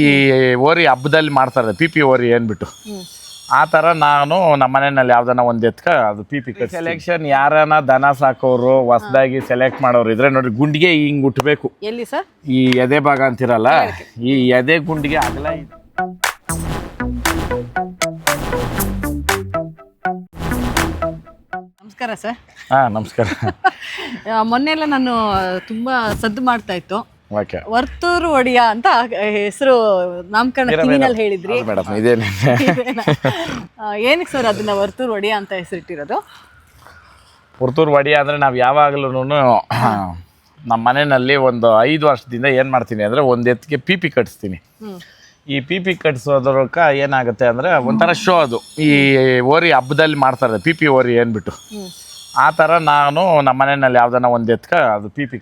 ಈ ಓರಿ ಹಬ್ಬದಲ್ಲಿ ಮಾಡ್ತಾರೆ ಪಿ ಪಿ ಓರಿ ಏನ್ಬಿಟ್ಟು. ಆ ಥರ ನಾನು ನಮ್ಮ ಮನೆಯಲ್ಲಿ ಯಾವ್ದನ ಒಂದು ಎತ್ಕ ಅದು ಪಿ ಪಿ ಸೆಲೆಕ್ಷನ್ ಯಾರನ ದನ ಸಾಕೋರು ಹೊಸದಾಗಿ ಸೆಲೆಕ್ಟ್ ಮಾಡೋರು ಇದ್ರೆ ನೋಡಿ ಗುಂಡಿಗೆ ಹಿಂಗ್ ಉಟ್ಬೇಕು. ಎಲ್ಲಿ ಸರ್? ಈ ಎದೆ ಭಾಗ ಅಂತಿರಲ್ಲ ಈ ಎದೆ ಗುಂಡಿಗೆ ಅಗಲ ಇದೆ. ನಮಸ್ಕಾರ ಸರ್. ಹಾ ನಮಸ್ಕಾರ. ಮೊನ್ನೆ ಎಲ್ಲ ನಾನು ತುಂಬಾ ಸದ್ದು ಮಾಡ್ತಾ ಇತ್ತು. ವರ್ತೂರು ಒಡಿಯ ಅಂತ ಹೆಸರು ನಾಮಕರಣ ಹೇಳಿದ್ರಿ. ಮೇಡಮ್ ಇದೇನೆ? ಏನಕ್ಕೆ ಸರ್ ಅದನ್ನ ವರ್ತೂರು ಒಡಿಯ ಅಂತ ಹೆಸರಿಟ್ಟಿರೋದು? ವರ್ತೂರು ವಡಿಯ ಅಂದರೆ ನಾವು ಯಾವಾಗಲೂ ನಮ್ಮ ಮನೆಯಲ್ಲಿ ಒಂದು ಐದು ವರ್ಷದಿಂದ ಏನು ಮಾಡ್ತೀನಿ ಅಂದರೆ ಒಂದು ಎತ್ತಿಗೆ ಪಿ ಪಿ ಕಟ್ಸ್ತೀನಿ. ಈ ಪಿ ಪಿ ಕಟ್ಸೋದ್ರಕ್ಕ ಏನಾಗುತ್ತೆ ಅಂದರೆ ಒಂಥರ ಶೋ ಅದು. ಈ ಓರಿ ಹಬ್ಬದಲ್ಲಿ ಮಾಡ್ತಾರೆ ಪಿ ಪಿ ಓರಿ ಏನ್ಬಿಟ್ಟು. ಆ ಥರ ನಾನು ನಮ್ಮ ಮನೆಯಲ್ಲಿ ಯಾವ್ದಾನ ಒಂದು ಎತ್ಕ ಅದು ಪಿ ಪಿ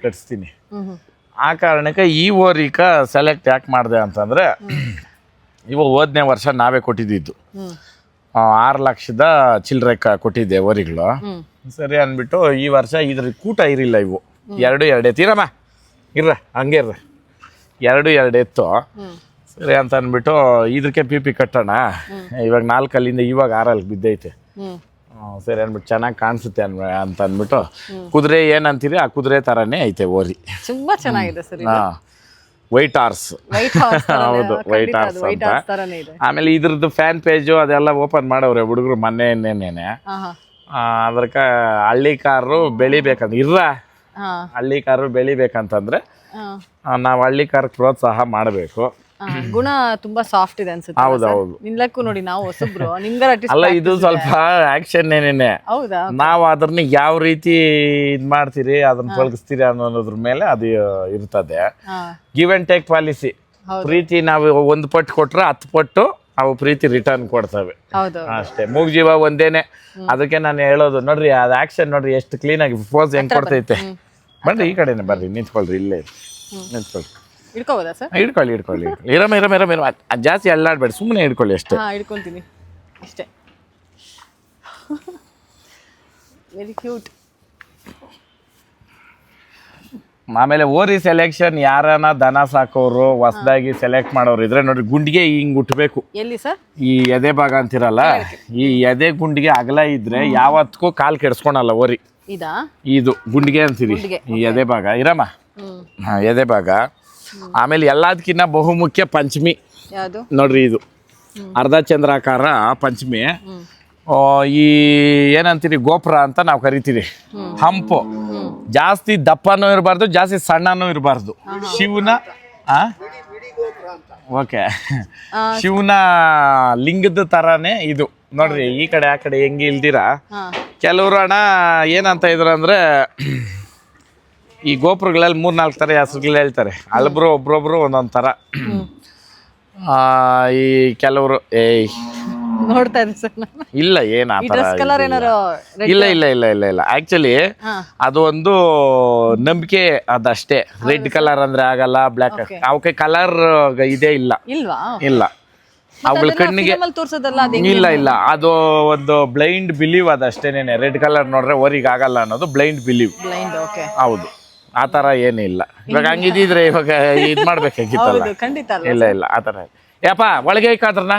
ಹ್ಮ್. ಆ ಕಾರಣಕ್ಕೆ ಈ ಓರಿಕ ಸೆಲೆಕ್ಟ್ ಯಾಕೆ ಮಾಡಿದೆ ಅಂತಂದರೆ ಇವು ಹೋದನೇ ವರ್ಷ ನಾವೇ ಕೊಟ್ಟಿದ್ದಿದ್ದು. ಆರು ಲಕ್ಷದ ಚಿಲ್ಲರೆ ಕ ಕೊಟ್ಟಿದ್ದೆ ಓರಿಗಳು. ಸರಿ ಅಂದ್ಬಿಟ್ಟು ಈ ವರ್ಷ ಇದ್ರ ಕೂಟ ಇರಲಿಲ್ಲ ಇವು. ಎರಡು ಎರಡು ಎತ್ತಿರಮ್ಮ ಇರ್ರ ಹಂಗೆ ಇರ್ರ. ಎರಡು ಎರಡು ಎತ್ತು. ಸರಿ ಅಂತ ಅಂದ್ಬಿಟ್ಟು ಇದಕ್ಕೆ ಪಿ ಪಿ ಕಟ್ಟೋಣ. ಇವಾಗ ನಾಲ್ಕಲ್ಲಿಂದ ಇವಾಗ ಆರಲ್ಲಿ ಬಿದ್ದೈತೆ. ಸರಿ ಅಂದ್ಬಿಟ್ಟು ಚೆನ್ನಾಗಿ ಕಾಣಿಸುತ್ತೆ ಅನ್ಬ ಅಂತ ಅಂದ್ಬಿಟ್ಟು ಕುದುರೆ ಏನಂತೀರಿ ಆ ಕುದುರೆ ಥರನೇ ಐತೆ ಓರಿ. ತುಂಬಾ ಚೆನ್ನಾಗಿದೆ ಸರ್ ಹಾಂ ವೈಟ್ ಆರ್ಸ್ ಹೌದು ವೈಟ್ ಆರ್ಸ್ ಅಂತ. ತರನೇ ಇದೆ. ಆಮೇಲೆ ಇದ್ರದ್ದು ಫ್ಯಾನ್ ಪೇಜು ಅದೆಲ್ಲ ಓಪನ್ ಮಾಡವ್ರೆ ಹುಡುಗರು ಮೊನ್ನೆ ಇನ್ನೇನೇನೆ. ಹಾ ಹಾ. ಅದಕ್ಕೆ ಹಳ್ಳಿ ಕಾರು ಬೆಳಿಬೇಕಂತ ಇರ್ರ? ಹಾ. ಹಳ್ಳಿ ಕಾರು ಬೆಳಿಬೇಕಂತಂದ್ರೆ ಹಾ. ನಾವು ಹಳ್ಳಿ ಕಾರ್ ಪ್ರೋತ್ಸಾಹ ಮಾಡಬೇಕು. ಗುಣ ತುಂಬಾ ಸಾಫ್ಟ್ ಇದೆ ಅನ್ಸುತ್ತೆ ಹೌದು ಹೌದು. ನಿನ್ಲಕ್ಕೂ ನೋಡಿ ನಾವು ಹೊಸಬ್ರು. ನಿಮ್ಗಾರ ಅಲ್ಲ ಇದು ಸ್ವಲ್ಪ ಆಕ್ಷನ್ ಏನೇನೆ ಹೌದಾ? ನಾವು ಅದನ್ನ ಯಾವ ರೀತಿ ಇದ್ ಮಾಡ್ತೀರಿ ಅದನ್ನ ಪಳಗಿಸ್ತೀರಿ ಅನ್ನೋದ್ರ ಮೇಲೆ ಅದು ಇರ್ತದೆ. ಗಿವ್ ಅಂಡ್ ಟೇಕ್ ಪಾಲಿಸಿ ಪ್ರೀತಿ ನಾವು ಒಂದು ಪಟ್ಟು ಕೊಟ್ರೆ ಹತ್ತು ಪಟ್ಟು ಅವು ಪ್ರೀತಿ ರಿಟರ್ನ್ ಕೊಡ್ತವೆ. ಅಷ್ಟೇ. ಮೂಗ್ ಜೀವ ಒಂದೇನೆ. ಅದಕ್ಕೆ ನಾನು ಹೇಳೋದು ನೋಡ್ರಿ ಅದ್ ಆಕ್ಷನ್ ನೋಡ್ರಿ ಎಷ್ಟು ಕ್ಲೀನ್ ಆಗಿ ಫೋಸ್ ಹೆಂಗ್ ಕೊಡ್ತೈತೆ. ಬನ್ರಿ ಈ ಕಡೆನೆ ಬರ್ರಿ ನಿಂತ್ಕೊಳ್ರಿ ಇಲ್ಲೇ ನಿಂತ್ಕೊಳ್ರಿ. ಇಡ್ಕೋಬೋದಾ ಸರ್? ಹಿಡ್ಕೊಳ್ಳಿ ಹಿಡ್ಕೊಳ್ಳಿ ಇರಮ ಇರಮ ಇರಮ ಇರಮ. ಅದ್ ಜಾಸ್ತಿ ಅಲ್ಲಾಡ್ಬೇಡಿ ಸುಮ್ಮನೆ ಹಿಡ್ಕೊಳ್ಳಿ ಅಷ್ಟೇ. ಹಾ ಇಡ್ಕೊಂತೀನಿ ಅಷ್ಟೇ. ವೆರಿ ಕ್ಯೂಟ್ ಆಮೇಲೆ ಓರಿ ಸೆಲೆಕ್ಷನ್ ಯಾರನ ದನ ಸಾಕೋರು ಹೊಸದಾಗಿ ಸೆಲೆಕ್ಟ್ ಮಾಡೋರು ಇದ್ರೆ ನೋಡಿ ಗುಂಡಿಗೆ ಹಿಂಗ್ ಉಟ್ಬೇಕು. ಎಲ್ಲಿ ಸರ್? ಈ ಎದೆ ಭಾಗ ಅಂತಿರಲ್ಲ ಈ ಎದೆ ಗುಂಡಿಗೆ ಅಗಲ ಇದ್ರೆ ಯಾವತ್ತಕ್ಕೂ ಕಾಲ್ ಕೆಡ್ಸ್ಕೊಳಲ್ಲ ಓರಿ. ಇದಾ? ಇದು ಗುಂಡಿಗೆ ಅಂತೀರಿ ಈ ಎದೆ ಭಾಗ. ಇರಮ್ಮ? ಹಾ, ಎದೆ ಭಾಗ. ಆಮೇಲೆ ಎಲ್ಲದಕ್ಕಿಂತ ಬಹುಮುಖ್ಯ ಪಂಚಮಿ. ಯಾವುದು? ನೋಡ್ರಿ ಇದು. ಅರ್ಧ ಚಂದ್ರಾಕಾರ ಪಂಚಮಿ. ಈ ಏನಂತೀರಿ ಗೋಪುರ ಅಂತ ನಾವು ಕರಿತೀವಿ ಹಂಪು. ಜಾಸ್ತಿ ದಪ್ಪನೂ ಇರಬಾರ್ದು ಜಾಸ್ತಿ ಸಣ್ಣನೂ ಇರಬಾರ್ದು. ಶಿವನ ಓಕೆ. ಶಿವನ ಲಿಂಗದ ತರಾನೇ ಇದು. ನೋಡ್ರಿ ಈ ಕಡೆ ಆ ಕಡೆ ಹೆಂಗೆ ಇಲ್ದಿರ? ಕೆಲವರು ಅಣ್ಣ ಏನಂತ ಇದ್ರು ಅಂದ್ರೆ ಈ ಗೋಪುರಗಳಲ್ಲಿ ಮೂರ್ನಾಲ್ಕು ಥರ ಹೆಸರುಗಳು ಹೇಳ್ತಾರೆ. ಅಲ್ಲೊಬ್ರು ಒಬ್ರೊಬ್ರು ಒಂದೊಂದು ಥರ ಆ, ಈ ಕೆಲವರು ಏಯ್. ನೋಡ್ತಾ ಇದ್ದೀನಿ ಸರ್ ಇಲ್ಲ ಏನ್ ಆ ಈ ಥರ ಡ್ರೆಸ್ ಕಲರ್ ಏನಾರು ಇಲ್ಲ. ಇಲ್ಲ ಇಲ್ಲ ಇಲ್ಲ ಇಲ್ಲ ಆಕ್ಚುಲಿ ಅದು ಒಂದು ನಂಬಿಕೆ ಅದಷ್ಟೇ. ರೆಡ್ ಕಲರ್ ಅಂದ್ರೆ ಆಗಲ್ಲ ಬ್ಲ್ಯಾಕ್ ಅವಕ್ಕೆ ಕಲರ್ ಇದೇ ಇಲ್ಲ. ಇಲ್ವಾ? ಇಲ್ಲ. ಅವುಗಳ ಕಣ್ಣಿಗೆ ಫಿಲಮಲ್ಲಿ ತೋರ್ಸೋದಲ್ಲ ಅದೇ ಇಲ್ಲ ಇಲ್ಲ. ಅದು ಒಂದು ಬ್ಲೈಂಡ್ ಬಿಲೀವ್ ಅದಷ್ಟೇನೆ ರೆಡ್ ಕಲರ್ ನೋಡ್ರೆ ಅವರಿಗೆ ಆಗಲ್ಲ ಅನ್ನೋದು ಬ್ಲೈಂಡ್ ಬಿಲೀವ್ ಬ್ಲೈಂಡ್ ಓಕೆ ಹೌದು. ಆ ಥರ ಏನಿಲ್ಲ ಇವಾಗ ಹಂಗಿದ್ರೆ ಇವಾಗ ಇದು ಮಾಡ್ಬೇಕಾಗಿತ್ತಲ್ಲ. ಹೌದು ಖಂಡಿತ ಅಲ್ಲ ಇಲ್ಲ ಇಲ್ಲ ಆ ಥರ ಯಪ್ಪ ಒಳಗೆ ಕಾದ್ರನ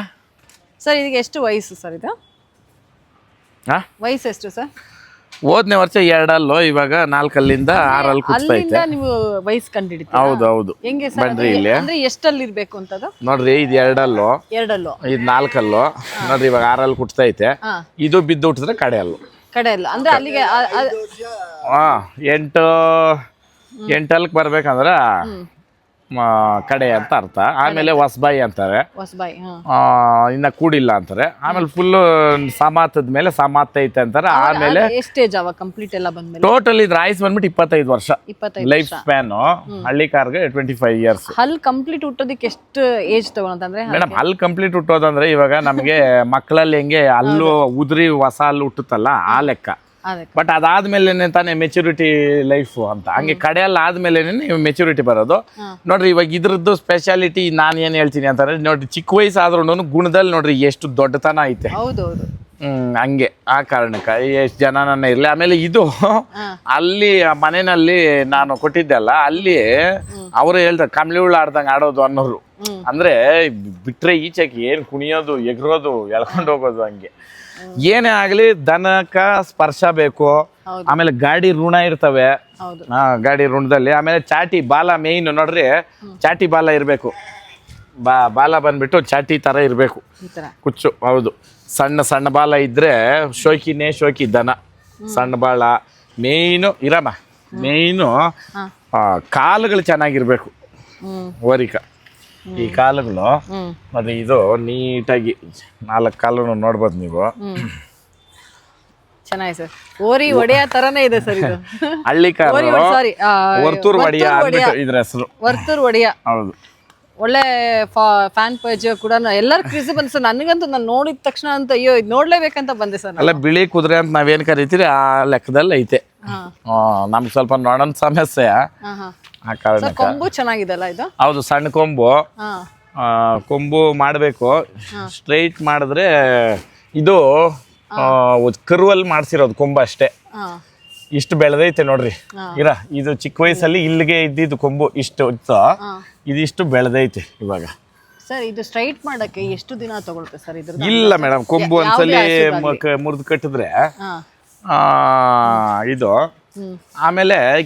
ಸರ್ ಇದಕ್ಕೆ ಎಷ್ಟು ವಯಸ್ಸು ಸರ್ ಇದು? ಆ? ವಯಸ್ಸು ಎಷ್ಟು ಸರ್? ಹೋದ್ನೇ ವರ್ಷ ಎರಡಲ್ಲೋ ಇವಾಗ ನಾಲ್ಕಲ್ಲಿಂದ ಆರಲ್ಲಿ ಕುಟ್ತೈತೆ ಅಲ್ಲಿಂದ ನೀವು ವಯಸ್ಸು ಕಂಡಿಡಿತ ಹೌದು ಹೌದು. ಹೆಂಗೆ ಸರ್ ಬನ್ರಿ ಇಲ್ಲಿ. ಅಂದ್ರೆ ಎಷ್ಟಲ್ಲಿ ಇರ್ಬೇಕು ಅಂತದು? ನೋಡ್ರಿ ಇದು ಎರಡಲ್ಲೋ. ಎರಡಲ್ಲೂ. ಇದು ನಾಲ್ಕಲ್ಲೋ. ನೋಡ್ರಿ ಇವಾಗ ಆರಲ್ಲಿ ಕುಟ್ತೈತೆ ಹಾ. ಇದು ಬಿದ್ದು ಹುಟ್ಟಿದ್ರೆ ಕಡೆ ಅಲ್ಲೋ ಕಡೆ ಅಲ್ಲ ಅಂದ್ರೆ ಅಲ್ಲಿಗೆ ಆ- ಆ- ಹಾ ಎಂಟು ಎಂಟಲ್ಕ್ ಬರ್ಬೇಕಂದ್ರ ಮ, ಕಡೆ ಅಂತ ಅರ್ಥ. ಆಮೇಲೆ ಹೊಸಬಾಯಿ ಅಂತಾರೆ. ಹೊಸಬಾಯಿ ಆ, ಇನ್ನ ಕೂಡಿಲ್ಲ ಅಂತಾರೆ. ಆಮೇಲೆ ಫುಲ್ ಸಮಾತದ ಮೇಲೆ ಸಮಾತೈತೆ ಅಂತಾರೆ. ಆಮೇಲೆ ಎಷ್ಟು ಏಜ್ ಅವ ಕಂಪ್ಲೀಟ್ ಎಲ್ಲ ಬಂದ್ಮೇಲೆ. ಟೋಟಲ್ ಇದ್ರ ಆಯ್ಸ್ ಬಂದ್ಬಿಟ್ಟು ಇಪ್ಪತ್ತೈದು ವರ್ಷ. ಲೈಫ್ ಸ್ಪ್ಯಾನ್ ಹಳ್ಳಿ ಕಾರ್ಗೆ ಟ್ವೆಂಟಿ ಫೈವ್ ಇಯರ್ಸ್ ಹಲ್ ಕಂಪ್ಲೀಟ್ ಹುಟ್ಟೋದಕ್ಕೆ ಎಷ್ಟು ಏಜ್ ತಗೊಳಂತಂದ್ರೆ ಮೇಡಮ್ ಹಲ್ ಕಂಪ್ಲೀಟ್ ಹುಟ್ಟೋದಂದ್ರೆ ಇವಾಗ ನಮಗೆ ಮಕ್ಕಳಲ್ಲಿ ಹೆಂಗೆ ಹಲ್ಲು ಉದ್ರಿ ಹೊಸ ಹಲ್ಲು ಹುಟ್ಟುತ್ತಲ್ಲ ಆ ಲೆಕ್ಕ. ಬಟ್ ಅದಾದ್ಮೇಲೆ ತಾನೇ ಮೆಚುರಿಟಿ ಲೈಫ್ ಅಂತ. ಹಂಗೆ ಕಡೆಯಲ್ಲಿ ಆದ್ಮೇಲೆ ಮೆಚುರಿಟಿ ಬರೋದು. ನೋಡ್ರಿ ಇವಾಗ ಇದ್ರದ್ದು ಸ್ಪೆಷಾಲಿಟಿ ನಾನು ಏನು ಹೇಳ್ತೀನಿ ಅಂತಂದ್ರೆ ನೋಡ್ರಿ ಚಿಕ್ಕ ವಯಸ್ಸಾದ್ರೂ ಗುಣದಲ್ಲಿ ನೋಡ್ರಿ ಎಷ್ಟು ದೊಡ್ಡತನ ಐತೆ. ಹ್ಮ್ ಹಂಗೆ ಆ ಕಾರಣಕ್ಕೆ. ಎಷ್ಟು ಜನ ನನ್ನ ಇರಲಿ ಆಮೇಲೆ ಇದು ಅಲ್ಲಿ ಆ ಮನೆಯಲ್ಲಿ ನಾನು ಕೊಟ್ಟಿದ್ದೆಲ್ಲ ಅಲ್ಲಿ ಅವರು ಹೇಳ್ತಾರೆ ಕಮ್ಲಿ ಉಳ್ಳ ಆಡ್ದಂಗೆ ಆಡೋದು ಅನ್ನೋರು. ಅಂದ್ರೆ ಬಿಟ್ರೆ ಈಚೆಗೆ ಏನ್ ಕುಣಿಯೋದು ಎಗರೋದು ಎಳ್ಕೊಂಡು ಹೋಗೋದು ಹಂಗೆ. ಏನೇ ಆಗಲಿ ದನಕ ಸ್ಪರ್ಶ ಬೇಕು. ಆಮೇಲೆ ಗಾಡಿ ಋಣ ಇರ್ತವೆ. ಹಾ ಗಾಡಿ ಋಣದಲ್ಲಿ. ಆಮೇಲೆ ಚಾಟಿ ಬಾಲ ಮೇಯ್ನ್ ನೋಡ್ರಿ ಚಾಟಿ ಬಾಲ ಇರಬೇಕು. ಬಾ ಬಾಲ ಬಂದ್ಬಿಟ್ಟು ಚಾಟಿ ತರ ಇರಬೇಕು. ಕುಚ್ಚು ಹೌದು. ಸಣ್ಣ ಸಣ್ಣ ಬಾಲ ಇದ್ದರೆ ಶೋಕಿನೇ ಶೋಕಿ ದನ. ಸಣ್ಣ ಬಾಲ ಮೇಯ್ನು ಇರಮ್ಮ. ಮೇಯ್ನು ಕಾಲುಗಳು ಚೆನ್ನಾಗಿರ್ಬೇಕು. ಹೋರಿಕ. ಓರಿಕ ಈ ಕಾಲುಗಳು ಮತ್ತೆ ಇದು ನೀಟಾಗಿ ನಾಲ್ಕು ಕಾಲು ನೋಡ್ಬೋದು ನೀವು. ಚೆನ್ನಾಗಿ ಸರ್. ಓರಿ ಒಡೆಯ ತರನೇ ಇದೆ ಸರ್ ಇದು. ಹಳ್ಳಿ ಓರಿ ಸಾರಿ ವರ್ತೂರ್ ಒಡಿಯ. ಇದ್ರ ಹೆಸರು. ವರ್ತೂರ್ ಒಡೆಯ. ಹೌದು. ಒಳ್ಳೆ ಫ್ಯಾನ್ ಪೇಜ್ ಕೂಡ ಎಲ್ಲರ ಕ್ರಿಸ್ ಬಂದೆ ಸರ್ ನನಗಂತೂ ನಾನು ನೋಡಿದ ತಕ್ಷಣ ಅಂತ ಅಯ್ಯೋ ಇದು ನೋಡ್ಲೇಬೇಕಂತ ಬಂದೆ ಸರ್ ಅಲ್ಲ ಬಿಳಿ ಕುದುರೆ ಅಂತ ನಾವೇನ್ ಕರಿತೀರಿ ಆ ಲೆಕ್ಕದಲ್ಲಿ ಐತೆ ನಮ್ಗೆ ಸ್ವಲ್ಪ ನೋಡೋಣ ಸಮಸ್ಯೆ. ಆ ಕಾರಣ ಕೊಂಬು ಚೆನ್ನಾಗಿದೆಲ್ಲ ಇದು? ಹೌದು ಸಣ್ಣ ಕೊಂಬು. ಹಾ. ಆ, ಕೊಂಬು ಮಾಡಬೇಕು. ಸ್ಟ್ರೈಟ್ ಮಾಡಿದ್ರೆ ಇದು ಕರುವಲ್ಲಿ ಮಾಡ್ಸಿರೋದು ಕೊಂಬು ಅಷ್ಟೇ. ಹಾ. ಇಷ್ಟು ಬೆಳೆದೈತೆ ನೋಡ್ರಿ. ಇರ ಇದು ಚಿಕ್ಕ ವಯಸ್ಸಲ್ಲಿ ಇಲ್ಲಿಗೆ ಇದ್ದಿದ್ದು ಕೊಂಬು ಇಷ್ಟು ಇತ್ತು. ಇದಿಷ್ಟು ಬೆಳೆದೈತೆ ಇವಾಗ. ಸರ್ ಇದು ಸ್ಟ್ರೈಟ್ ಮಾಡಕ್ಕೆ ಎಷ್ಟು ದಿನ ತಗೊಳುತ್ತೆ ಸರ್ ಇದ್ರ ಇಲ್ಲ ಮೇಡಮ್ ಕೊಂಬು ಒಂದ್ಸಲಿ. ಮುರಿದು ಕಟ್ಟಿದ್ರೆ ಹಾ. ಆ, ಇದು ಆಮೇಲೆ